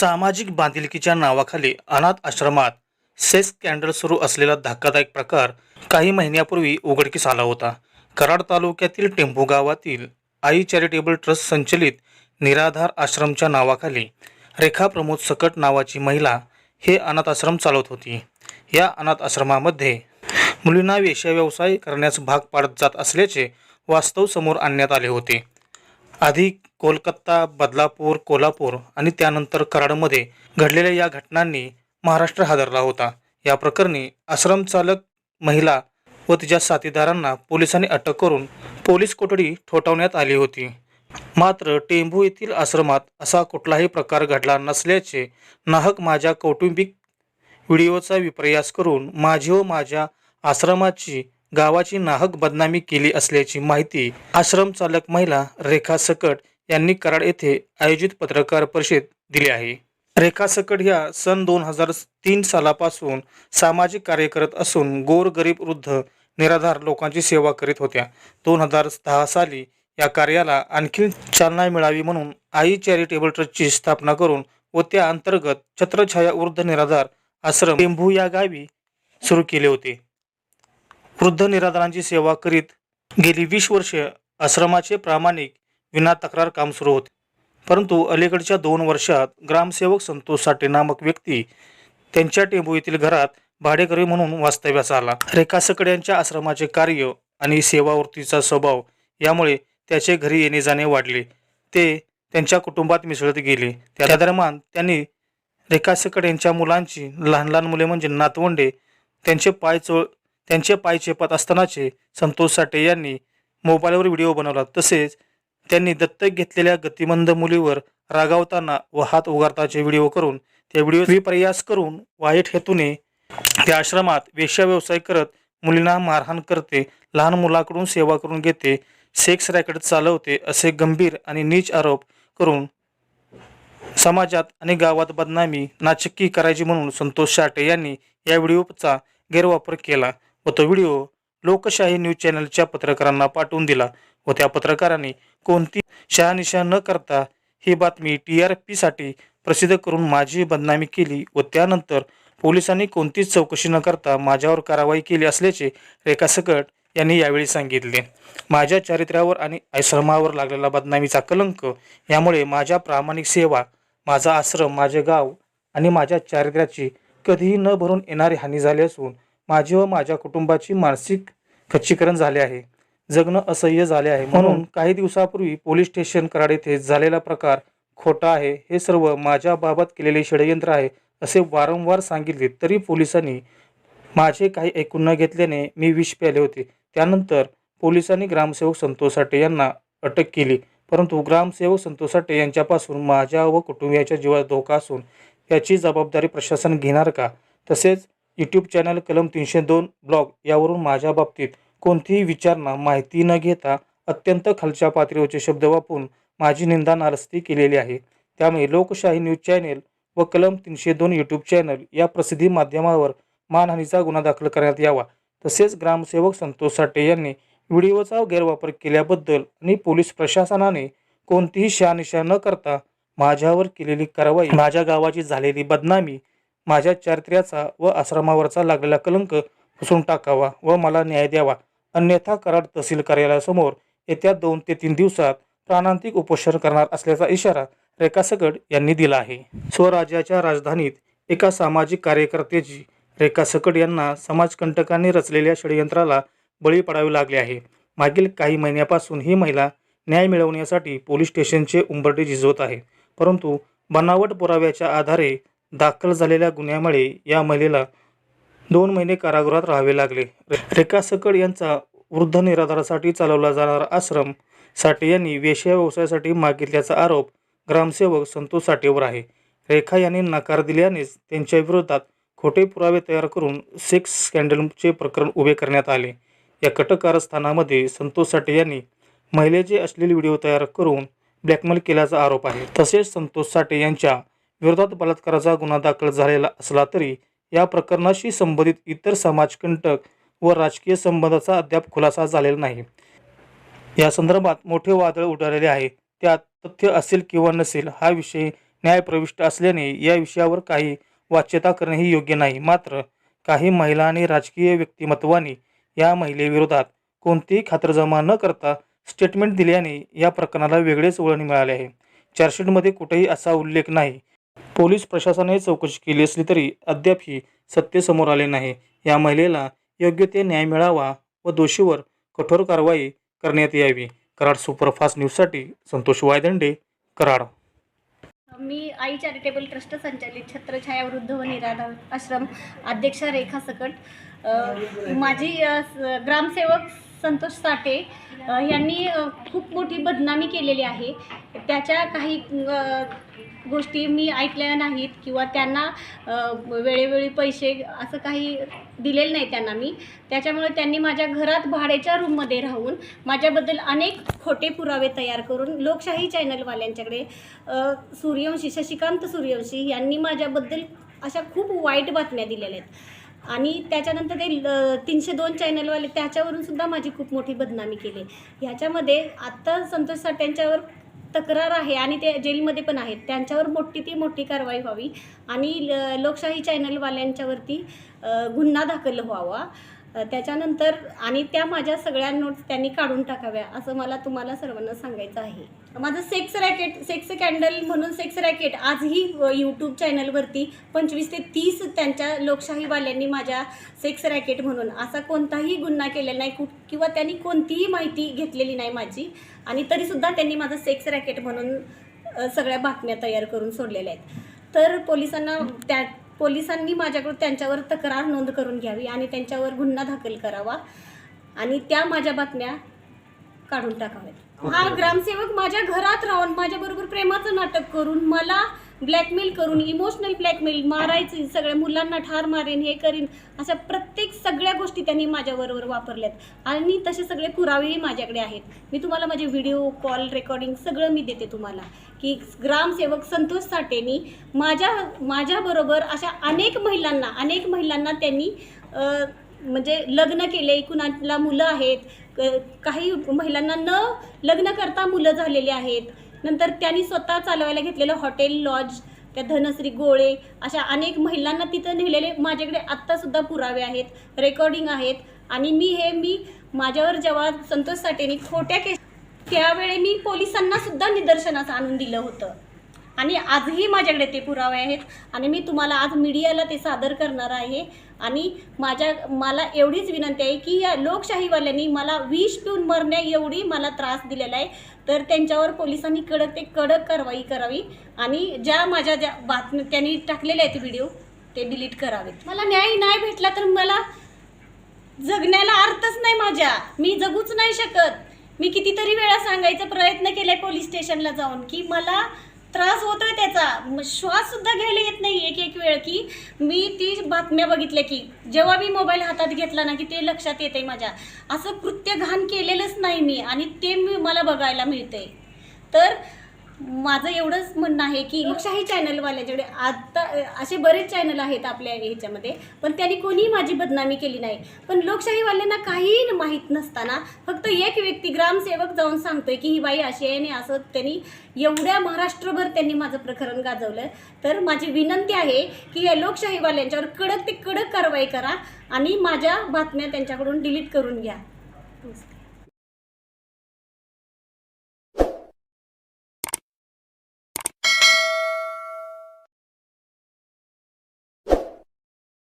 सामाजिक बांधिलकीच्या नावाखाली अनाथ आश्रमात सेक्स स्कॅन्डल सुरू असलेला धक्कादायक प्रकार काही महिन्यापूर्वी उघडकीस आला होता. कराड तालुक्यातील टेंभू गावातील आई चॅरिटेबल ट्रस्ट संचलित निराधार आश्रमच्या नावाखाली रेखा प्रमोद सकट नावाची महिला हे अनाथ आश्रम चालवत होती. या अनाथ आश्रमामध्ये मुलींना वेश्या व्यवसाय करण्यास भाग पाडत जात असल्याचे वास्तव समोर आणण्यात आले होते. आधी कोलकाता बदलापूर कोल्हापूर आणि त्यानंतर कराडमध्ये घडलेल्या या घटनांनी महाराष्ट्र हादरला होता. या प्रकरणी आश्रम चालक महिला व तिच्या साथीदारांना पोलिसांनी अटक करून पोलीस कोठडी ठोठावण्यात आली होती. मात्र टेंभू येथील आश्रमात असा कुठलाही प्रकार घडला नसल्याचे नाहक माझ्या कौटुंबिक व्हिडिओचा विप्रयास करून माझी व माझ्या आश्रमाची गावाची नाहक बदनामी केली असल्याची माहिती आश्रम चालक महिला रेखा सकट यांनी कराड येथे आयोजित पत्रकार परिषद दिली आहे. रेखा सकट ह्या सन दोन हजार तीन सालापासून सामाजिक कार्य करत असून गोरगरीब वृद्ध निराधार लोकांची सेवा करीत होत्या. दोन हजार दहा साली या कार्याला आणखी चालना मिळावी म्हणून आई चॅरिटेबल ट्रस्टची स्थापना करून व त्या अंतर्गत छत्रछाया वृद्ध निराधार आश्रम टेंभू या गावी सुरू केले होते. वृद्ध निराधारांची सेवा करीत गेली वीस वर्ष आश्रमाचे प्रामाणिक विना तक्रार काम सुरू होते. परंतु अलीकडच्या दोन वर्षात ग्रामसेवक संतोष साठे नामक व्यक्ती त्यांच्या टेंबू येथील घरात भाडेकरी म्हणून वास्तव्यास आला. रेखा सकड यांच्या आश्रमाचे कार्य आणि सेवावृत्तीचा स्वभाव यामुळे त्याचे घरी येणे जाणे वाढले. ते त्यांच्या कुटुंबात मिसळत गेले. त्या दरम्यान त्यांनी रेखा सकड यांच्या मुलांची लहान लहान मुले म्हणजे नातवंडे त्यांचे पाय चोळ त्यांचे पाय चेपत असतानाचे संतोष साठे यांनी मोबाईलवर व्हिडिओ बनवला. तसेच त्यांनी दत्तक घेतलेल्या गतिमंद मुलीवर रागावताना व हात उगारताचे व्हिडिओ करून त्या व्हिडिओ प्रयास करून वाईट हेतूने त्या आश्रमात वेश्या व्यवसाय करत मुलींना मारहाण करते लहान मुलाकडून सेवा करून घेते सेक्स रॅकेट चालवते असे गंभीर आणि नीच आरोप करून समाजात आणि गावात बदनामी नाचक्की करायची म्हणून संतोष शाटे यांनी या व्हिडिओचा गैरवापर केला व तो व्हिडिओ लोकशाही न्यूज चॅनलच्या पत्रकारांना पाठवून दिला. व त्या पत्रकारांनी. कोणती शहानिशा न करता ही बातमी टी आर पीसाठी प्रसिद्ध करून माझी बदनामी केली व त्यानंतर पोलिसांनी कोणतीच चौकशी न करता माझ्यावर कारवाई केली असल्याचे रेखा सकट यांनी यावेळी सांगितले. माझ्या चारित्र्यावर आणि आश्रमावर लागलेला बदनामीचा कलंक यामुळे माझ्या प्रामाणिक सेवा माझा आश्रम माझे गाव आणि माझ्या चारित्र्याची कधीही न भरून येणारी हानी झाली असून माझी व माझ्या कुटुंबाची मानसिक खच्चीकरण झाले आहे. जगणं असह्य झाले आहे. म्हणून काही दिवसापूर्वी पोलीस स्टेशन कराड येथे झालेला प्रकार खोटा आहे. हे सर्व माझ्या बाबत केलेले षडयंत्र आहे असे वारंवार सांगितले तरी पोलिसांनी माझे काही ऐकून न घेतल्याने मी विष प्याले होते. त्यानंतर पोलिसांनी ग्रामसेवक संतोष साठे यांना अटक केली. परंतु ग्रामसेवक संतोष साठे यांच्यापासून माझ्या व कुटुंबियाच्या जीवास धोका असून याची जबाबदारी प्रशासन घेणार का? तसेच यूट्यूब चॅनल कलम तीनशे दोन ब्लॉग यावरून माझ्या बाबतीत कोणतीही विचारणा माहिती न घेता अत्यंत खालच्या पातळीवरचे शब्द वापरून माझी निंदा नारस्ती केलेली आहे. त्यामुळे लोकशाही न्यूज चॅनेल व कलम तीनशे दोन यूट्यूब चॅनल या प्रसिद्धी माध्यमावर मानहानीचा गुन्हा दाखल करण्यात यावा. तसेच ग्रामसेवक संतोष साठे यांनी व्हिडिओचा गैरवापर केल्याबद्दल आणि पोलीस प्रशासनाने कोणतीही शहानिशा न करता माझ्यावर केलेली कारवाई माझ्या गावाची झालेली बदनामी माझ्या चारित्र्याचा व आश्रमावरचा लागलेला कलंक पुसून टाकावा व मला न्याय द्यावा. अन्यथा कराड तहसील कार्यालयासमोर येत्या दोन ते तीन दिवसात प्राणांतिक उपोषण करणार असल्याचा इशारा रेखासकट यांनी दिला आहे. स्वराज्याच्या राजधानीत एका सामाजिक कार्यकर्त्याची रेखा सकट यांना समाजकंटकांनी रचलेल्या षडयंत्राला बळी पडावे लागले आहे. मागील काही महिन्यापासून ही महिला न्याय मिळवण्यासाठी पोलीस स्टेशनचे उंबरटे झिजवत आहे. परंतु बनावट पुराव्याच्या आधारे दाखल झालेल्या गुन्ह्यामुळे या महिलेला दोन महिने कारागृहात राहावे लागले. रेखा सकड यांचा वृद्ध निराधारासाठी चालवला जाणारा आश्रम साठे यांनी वेश्या व्यवसायासाठी मागितल्याचा आरोप ग्रामसेवक संतोष साठेवर आहे. रेखा यांनी नकार दिल्यानेच त्यांच्या विरोधात खोटे पुरावे तयार करून सेक्स स्कॅन्डलचे प्रकरण उभे करण्यात आले. या कटक कारस्थानामध्ये संतोष साठे यांनी महिलेचे अश्लील व्हिडिओ तयार करून ब्लॅकमेल केल्याचा आरोप आहे. तसेच संतोष साठे यांच्या विरोधात बलात्काराचा गुन्हा दाखल झालेला असला तरी या प्रकरणाशी संबंधित इतर समाजकंटक व राजकीय संबंधाचा अद्याप खुलासा झालेला नाही. या संदर्भात मोठे वादळ उडालेले आहे. त्यात तथ्य असेल किंवा नसेल हा विषय न्यायप्रविष्ट असल्याने या विषयावर काही वाच्यता करणेही योग्य नाही. मात्र काही महिला आणि राजकीय व्यक्तिमत्वांनी या महिलेविरोधात कोणतीही खातरजमा न करता स्टेटमेंट दिल्याने या प्रकरणाला वेगळेच वळण मिळाले आहे. चार्जशीटमध्ये कुठेही असा उल्लेख नाही. पोलीस प्रशासनाने चौकशी केली असली तरी अद्यापही सत्य समोर आले नाही. या महिलेला योग्य ते न्याय मिळावा व दोषीवर कठोर कारवाई करण्यात यावी. कराड सुपरफास्ट न्यूजसाठी संतोष वायदंडे कराड. मी आई चॅरिटेबल ट्रस्ट संचालित छत्रछाया वृद्ध व निराधार आश्रम अध्यक्षा रेखा सकट. माझी ग्रामसेवक संतोष साठे यांनी खूप मोठी बदनामी केलेली आहे. त्याच्या काही गोष्टी मी ऐकल्या नाहीत किंवा त्यांना वेळेवेळी वेळोवेळी पैसे असं काही दिलेलं नाही त्यांना मी. त्याच्यामुळे त्यांनी माझ्या घरात भाड्याच्या रूममध्ये राहून माझ्याबद्दल अनेक खोटे पुरावे तयार करून लोकशाही चॅनलवाल्यांच्याकडे सूर्यवंशी शशिकांत सूर्यवंशी यांनी माझ्याबद्दल अशा खूप वाईट बातम्या दिलेल्या आहेत. आणि त्याच्यानंतर ते ल- तीनशे दोन चॅनलवाले त्याच्यावरून सुद्धा माझी खूप मोठी बदनामी केली. ह्याच्यामध्ये आत्ता संतोष साठ्यांच्यावर तक्रार आहे आणि ते जेलमध्ये पण आहेत. त्यांच्यावर मोठी ती मोठी कारवाई व्हावी आणि ल- लोकशाही चॅनलवाल्यांच्यावरती गुन्हा दाखल व्हावा. त्याच्यानंतर आणि त्या माझ्या सगळ्या नोट्स त्यांनी काढून टाकाव्या असं मला तुम्हाला सर्वांना सांगायचं आहे. माझं सेक्स रॅकेट सेक्स कॅन्डल म्हणून सेक्स रॅकेट आजही यूट्यूब चॅनलवरती पंचवीस ते तीस त्यांच्या लोकशाहीवाल्यांनी माझ्या सेक्स रॅकेट म्हणून असा कोणताही गुन्हा केलेला नाही कुठ किंवा त्यांनी कोणतीही माहिती घेतलेली नाही माझी. आणि तरीसुद्धा त्यांनी माझं सेक्स रॅकेट म्हणून सगळ्या बातम्या तयार करून सोडलेल्या आहेत. तर पोलिसांना त्या पोलिसांनी माझ्याकडून त्यांच्यावर तक्रार नोंद करून घ्यावी आणि त्यांच्यावर गुन्हा दाखल करावा आणि त्या माझ्या बातम्या काढून टाकाव्यात. हा ग्रामसेवक माझ्या घरात राहून माझ्याबरोबर प्रेमाचं नाटक करून मला ब्लॅकमेल करून इमोशनल ब्लॅकमेल मारायचं सगळ्या मुलांना ठार मारेन हे करीन अशा प्रत्येक सगळ्या गोष्टी त्यांनी माझ्याबरोबर वापरल्यात. आणि तसे सगळे पुरावेही माझ्याकडे आहेत. मी तुम्हाला माझे व्हिडिओ कॉल रेकॉर्डिंग सगळं मी देते तुम्हाला. की ग्रामसेवक संतोष साठेनी माझ्या माझ्याबरोबर अशा अनेक महिलांना अनेक महिलांना त्यांनी म्हणजे लग्न केले. कुणाला मुलं आहेत. काही महिलांना न लग्न करता मुलं झालेली आहेत. नंतर त्यांनी स्वतः चालवायला घेतलेलं हॉटेल लॉज त्या धनश्री गोळे अशा अनेक महिलांना तिथं नेलेले माझ्याकडे आत्तासुद्धा पुरावे आहेत रेकॉर्डिंग आहेत. आणि मी हे मी माझ्यावर जेव्हा संतोष साठेनी खोट्या केस त्यावेळी मी पोलिसांना सुद्धा निदर्शनास आणून दिलं होतं. आणि आजही माझ्याकडे ते पुरावे आहेत. आणि मी तुम्हाला आज मीडियाला ते सादर करणार आहे. आणि माझ्या मला एवढीच विनंती आहे की या लोकशाहीवाल्यांनी मला विष पिऊन मरण्या एवढी मला त्रास दिलेला आहे. तर त्यांच्यावर पोलिसांनी कडक ते कडक कारवाई करावी आणि ज्या माझ्या ज्या बातम्या त्यांनी टाकलेल्या आहेत व्हिडिओ ते डिलीट करावेत. मला न्याय नाही भेटला तर मला जगण्याला अर्थच नाही माझ्या. मी जगूच नाही शकत. मी कितीतरी वेळा सांगायचा प्रयत्न केलाय पोलीस स्टेशनला जाऊन की मला त्रास होतोय त्याचा. श्वास सुद्धा घ्यायला येत नाही एक एक वेळ की मी ती बातम्या बघितल्या की जेव्हा मी मोबाईल हातात घेतला ना की ते लक्षात येते माझ्या. असं कृत्य घाण केलेलंच नाही मी आणि ते मी मला बघायला मिळते तर माझं एवढंच म्हणणं आहे की लोकशाही चॅनलवाल्याच्याकडे आत्ता असे बरेच चॅनल आहेत आपल्या ह्याच्यामध्ये पण त्यांनी कोणीही माझी बदनामी केली नाही. पण लोकशाहीवाल्यांना काहीही माहीत नसताना फक्त एक व्यक्ती ग्रामसेवक जाऊन सांगतोय की ही बाई अशी आहे आणि असं त्यांनी एवढ्या महाराष्ट्रभर त्यांनी माझं प्रकरण गाजवलं. तर माझी विनंती आहे की या लोकशाहीवाल्यांच्यावर कडक ते कडक कारवाई करा आणि माझ्या बातम्या त्यांच्याकडून डिलीट करून घ्या.